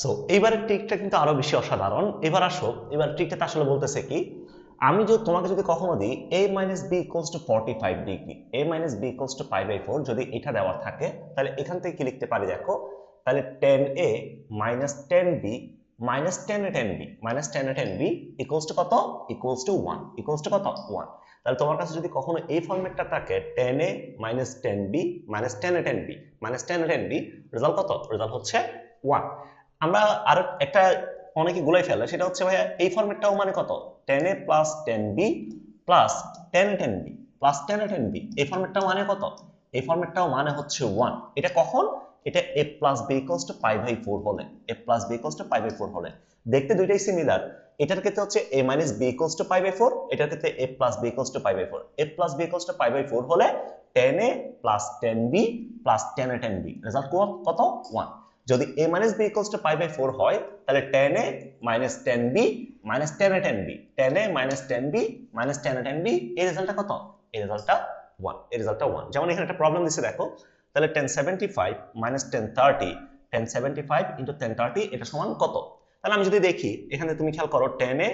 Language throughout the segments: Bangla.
সো এইবারের ট্রিকটা কিন্তু আরও বেশি অসাধারণ। এবার আসো, এবার ট্রিকটা আসলে বলতেছে কি, আমি যদি তোমাকে যদি কখনো দিই A minus B equals to forty five degree A minus B equals to five by four যদি এটা দেওয়া থাকে, তাহলে এখান থেকে কি লিখতে পারি দেখো? তাহলে ten A minus ten B minus ten A ten B minus ten A ten B equals to কত? Equals to one equals to কত? ওয়ান তাহলে তোমার কাছে যদি কখনো এই ফর্মেটটা থাকে ten A minus ten B minus ten A ten B minus ten A ten B result কত? রেজাল্ট হচ্ছে ওয়ান আমরা আর একটা অনেকে গুলাই ফেলে, সেটা হচ্ছে ভাইয়া, এই ফর্মেটটাও মানে কত? Ten A plus ten B plus ten ten B plus ten A ten B এই ফর্মেটটাও মানে কত? এই ফর্মেটটাও মানে হচ্ছে ওয়ান এটা কখন? এটা A plus B equals to pi by four হলে A plus B equals to pi by four হলে। দেখতে দুইটাই সিমিলার এটার ক্ষেত্রে হচ্ছে A minus B equals to pi by four এটার ক্ষেত্রে A plus B equals to pi by four A plus B equals to pi by four হলে ten A plus ten B plus ten A ten B result কত? ওয়ান যদি a minus B equals to pi by four হয়, তাহলে ten A minus ten B minus ten A ten B ten A minus ten B minus ten A ten B এই রেজাল্টটা কত? এই রেজাল্টটা ওয়ান এই রেজাল্টটা ওয়ান যেমন এখানে একটা প্রবলেম দিচ্ছে দেখো, তাহলে ten seventy five minus ten thirty ten seventy five into ten thirty এটা সমান কত? তাহলে আমি যদি দেখি, এখানে তুমি খেয়াল করো ten A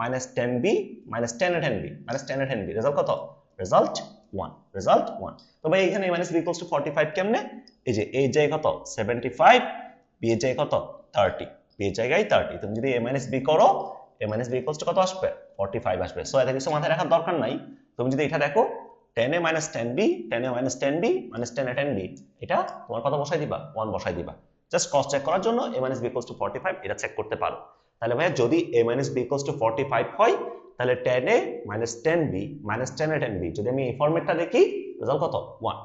minus ten B minus ten A ten B minus ten A ten B result কত? রেজাল্ট ওয়ান রেজাল্ট ওয়ান তো ভাই, এখানে minus B equals to forty five কেমনে? এই যে এই জায়গায় কত? সেভেন্টি ফাইভ বি এর জায়গায় কত? থার্টি বি এর জায়গায় থার্টি তুমি যদি এ মাইনাস বি করো এ মাইনাস বি ইকুয়ালস কত আসবে? ফর্টি ফাইভ আসবে। সো এটা কিছু মাথায় রাখার দরকার নাই। তুমি যদি এটা দেখো ten A minus ten B ten A minus ten B minus ten A ten B এটা তোমার কত বসাই দিবা? ওয়ান বসাই দিবা। জাস্ট ক্রস চেক করার জন্য A minus B equals five এটা চেক করতে পারো। তাহলে ভাইয়া, যদি A minus B equals to forty five হয় তাহলে ten A minus ten B minus ten A ten B যদি আমি এই ফর্মেটটা দেখি রেজাল্ট কত? One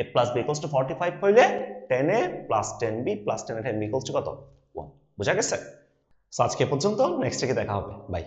A plus B equals to forty five হইলে ten A plus ten B plus ten A ten B equals to কত? ওয়ান বুঝা গেছে? সো আজকে পর্যন্ত নেক্সট থেকে দেখা হবে। বাই